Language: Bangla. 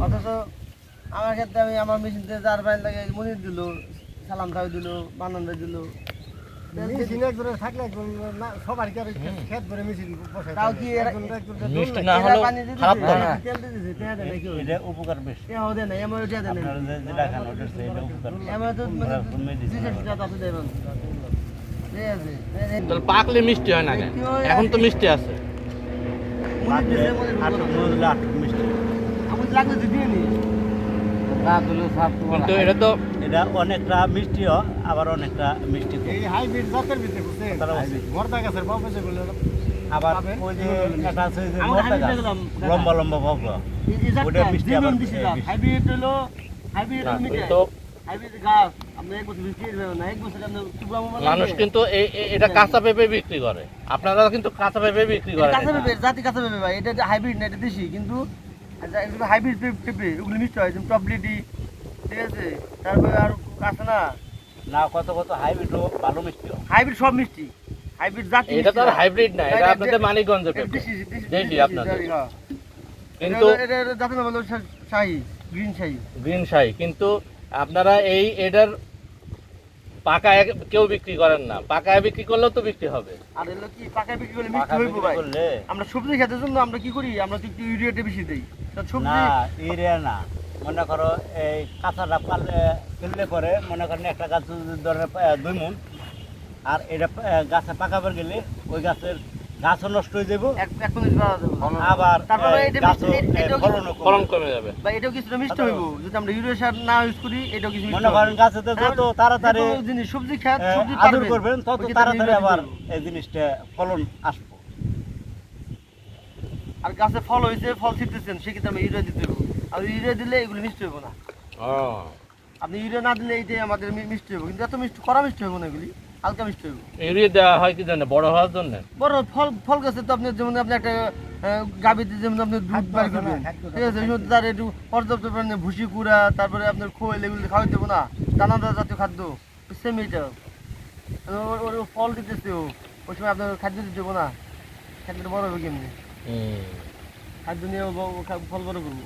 অথচ আমার ক্ষেত্রে আমি আমার মেশিনতে চার বাইন লাগে মনির দিল সালাম ভাই দিল বানন্দ দিল। মেশিন একজনের থাকলে একজন না সবার কি আর খেত ভরে মেশিন বসে তাও কি এরা- একজন একজনটা মিষ্টি দৌড় না লাগে। হলেও পানি দিতেছে, খারাপ তো না। তেল দিতেছে, তেল দেয় না কেউ। এটা উপকার বেশি। তেল দেয় না, এমন ওটা দেয় না। আপনারা যে যেটা খান ওটা হচ্ছে এটা উপকার এমন তো মানে পাকলে মিষ্টি হয় না এখন তো মিষ্টি আছে। দিলে মিষ্টি। লাগলে দিয়ে নি। কিন্তু এটা তো এটা অনেকটা মিষ্টিও আবার অনেকটা মিষ্টি এই হাইব্রিড জাতের ভিতরে বুঝছেন মর্দা গাছের বাবা যেগুলো আবার ওই যে একটা আছে যে গাছ, লম্বা লম্বা ওটা মিষ্টি আবার। হাইব্রিড হলো হাইব্রিড মানুষ কিন্তু এটা কাঁচা পেঁপে বিক্রি করে। আপনারা কিন্তু কাঁচা পেঁপে বিক্রি এটা করেন কাঁচা পেঁপে জাতি কাঁচা পেঁপে ভাই। এটা হাইব্রিড না এটা দেশি। কিন্তু হাইব্রিড পেঁপে ওগুলো মিষ্টি হয় যেমন টপলিটি ঠিক আছে? তারপরে আর আছে না? না কত কত? হাইব্রিড ভালো মিষ্টিও হাইব্রিড সব মিষ্টি। হাইব্রিড জাতি এটা তো আর মিষ্টি না। হাইব্রিড না এটা আপনাদের মানিকগঞ্জের পেঁপে। দেশি, আপনাদের। হ্যাঁ। কিন্তু এটা- নাম হলো শাহী গ্রিন শাহী। গ্রিন শাহি। কিন্তু আপনারা এই এটার পাকা কেউ বিক্রি করেন না। পাকায় বিক্রি করলেও তো বিক্রি হবে। আর এলো কি পাকা বিক্রি করলে পাকা মিষ্টি হইব ভাই? আমরা সবজি খেতে জন্য আমরা কি করি? আমরা তো একটু ইউরিয়াটা বেশি দেই। তো সবজি না ইউরিয়া না। মনে করো এই কাঁচাটা পালে ফেললে পরে মনে করেন একটা গাছ ধরে দুই মন আর এটা গাছে পাকাবার গেলে ওই গাছের গাছও নষ্ট হয়ে যাব আবার। ফলন কমে যাবে। বা এটাও কিছুটা মিষ্টি। হইব। যদি আমরা ইউরিয়া সার না ইউজ করি এটাও কিছু মনে করেন হবে। গাছেতে যত তাড়াতাড়ি জিনিস সবজি খাত সবজি আদর করবেন তত তাড়াতাড়ি আবার এই জিনিসটা ফলন আসব। আর গাছে ফল হয়েছে ফল ছিটতেছেন সেক্ষেত্রে আমরা ইউরিয়া দিতে হবে আর ইউরিয়া দিলে এগুলো মিষ্টি হবে না। আপনি ইউরিয়া না দিলে এইটাই আমাদের মিষ্টি হবে কিন্তু এত মিষ্টি করা মিষ্টি হবে না এগুলি। হালকা মিষ্টি হবে ইউরিয়া দেওয়া হয় কি জন্য বড় হওয়ার জন্য? বড় ফল ফল গাছে তো আপনি যেমন আপনি একটা গাবিতে যেমন আপনি দুধ বার করবেন। ঠিক আছে তার একটু পর্যাপ্ত পরিমাণে ভুসি কুড়া তারপরে আপনার খোল এগুলো খাওয়াই দেবো না। দানাদার জাতীয় খাদ্য সেম ওর- ওর ফল দিতেছে ও ওই সময় আপনার খাদ্য দিতে দেবো না। খাদ্যটা বড় হবে কেমনি? খাদ্য নিয়ে ফল বড় করব।